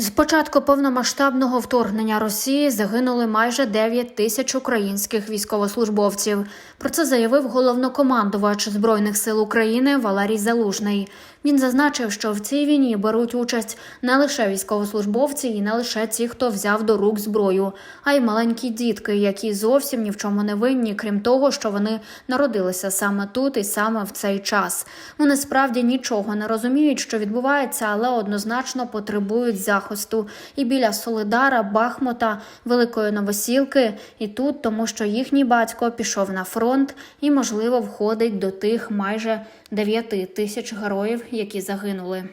З початку повномасштабного вторгнення Росії загинули майже 9 тисяч українських військовослужбовців. Про це заявив головнокомандувач збройних сил України Валерій Залужний. Він зазначив, що в цій війні беруть участь не лише військовослужбовці і не лише ті, хто взяв до рук зброю, а й маленькі дітки, які зовсім ні в чому не винні, крім того, що вони народилися саме тут і саме в цей час. Вони справді нічого не розуміють, що відбувається, але однозначно потребують захисту і біля Солидара, Бахмута, Великої Новосілки, і тут, тому що їхній батько пішов на фронт і, можливо, входить до тих майже 9 тисяч героїв, які загинули.